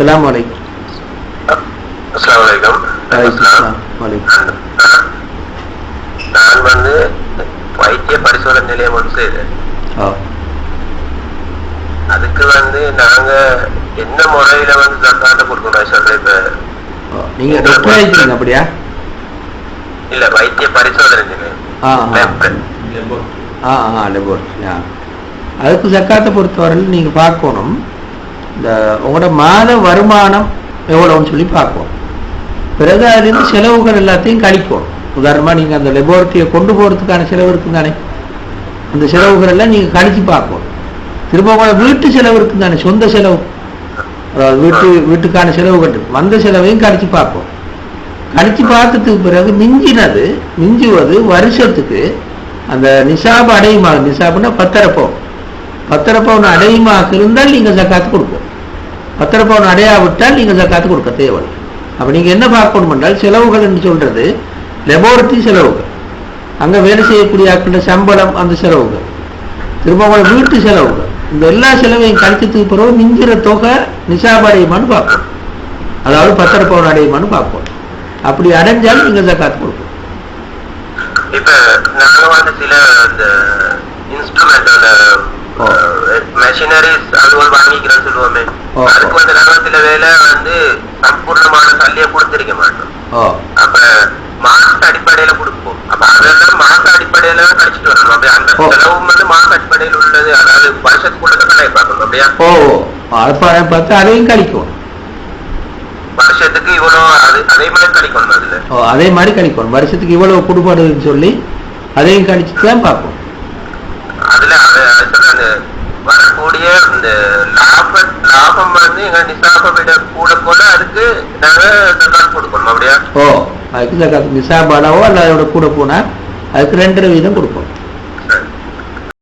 அஸ்ஸலாமு அலைக்கும். அஸ்ஸலாமு அலைக்கும். வலைக்கம் வலைக்கம் நான் வந்து வைத்திய பரிசோதனை நிலையம் ஒன்று செய்தேன். அதுக்கு வந்து நாங்க என்ன முறையில வந்து ஜக்காட்ட கொடுக்கணும் சொல்றேன். இப்ப. நீங்க டாக்டர் ஆயிட்டீங்க அப்படியா? இல்ல வைத்திய பரிசோதனை நிலையம். ஆ ஆ. ஆ அதுக்கு ஜக்காத்தை பொறுத்தவரையில் நீங்கள் பார்க்கணும். இந்த உங்களோட மாத வருமானம் எவ்வளோன்னு சொல்லி பார்ப்போம். பிறகு அதுலேருந்து செலவுகள் எல்லாத்தையும் கழிப்போம். உதாரணமாக நீங்கள் அந்த லெபோரட்டரியை கொண்டு போகிறதுக்கான செலவு இருக்குது தானே அந்த செலவுகள் எல்லாம் நீங்கள் கழிச்சு பார்ப்போம். திரும்ப உங்களோட வீட்டு செலவு இருக்குது தானே சொந்த செலவு. அதாவது வீட்டு வீட்டுக்கான செலவுகள் கட்டு வந்த செலவையும் கழிச்சு பார்ப்போம். கழிச்சு பார்த்ததுக்கு பிறகு மிஞ்சினது மிஞ்சுவது வருஷத்துக்கு அந்த நிசாபு அடையுமாக நிசாபுன்னா பத்தரை பவுன் பத்தரை பவுன் அடையுமாக இருந்தால் நீங்கள் ஜக்காத்து கொடுப்போம். பத்தரை பவுன் அடையாவிட்டால் நீங்கள் ஜக்காத்து கொடுக்க தேவையில்லை. அப்போ நீங்கள் என்ன பார்க்கணும் என்றால் செலவுகள் என்று சொல்றது லெபோரட்டரி செலவுகள். அங்கே வேலை செய்யக்கூடிய ஆட்களோட சம்பளம் அந்த செலவுகள். திரும்ப உங்களோட வீட்டு செலவுகள். இந்த எல்லா செலவையும் கழிச்சதுக்கு பிறகு மிஞ்சிற தொகை நிசாப் அடையுமான்னு பார்ப்போம். அதாவது பத்தரை பவுன் அடையுமான்னு பார்ப்போம். அப்படி அடைஞ்சால் நீங்கள் ஜக்காத்து கொடுக்கும் இப்ப நாங்க வந்து சில இந்த இன்ஸ்ட்ருமெண்ட் அந்த ஓ. மெஷினரிஸ் அதுபோல் வாங்கிக்கிறோம்னு சொல்லுவோமே. அதுக்கு வந்து சில வேலை வந்து சம்பூர்ணமான சல்லியை கொடுத்திருக்க மாட்டோம். ஓ. அப்ப மாச அடிப்படையில கொடுப்போம். அப்ப அதெல்லாம் மாச அடிப்படையில தான் கழிச்சிட்டு வரணும். அப்படியே அந்த ஓ. செலவும் வந்து மாச அடிப்படையில் உள்ளது. அதாவது வருஷத்துக்குள்ள தான் கணக்கு பார்க்கணும் அப்படியா? ஓ அது பா- பார்த்து அதையும் கழிக்கும். வருஷத்துக்கு இவ்வளவு அது அதே மாதிரி கழிக்கணும் அதுல. ஓ அதே மாதிரி கழிக்கணும். வருஷத்துக்கு இவ்வளவு கொடுப்பாடுன்னு சொல்லி அதையும் கழிச்சுட்டு தான் பார்ப்போம். அதுல அந்த வரக்கூடிய இந்த லாப லாபம் வந்து எங்க நிசாபை விட கூட கூட அதுக்கு நாங்க சர்க்கார் கொடுக்கணும் அப்படியா? ஓ அதுக்கு ஜக்காத்து நிசாப் அளவோ அல்ல அதோட கூட போனால் அதுக்கு ரெண்டரை வீதம் கொடுப்போம்.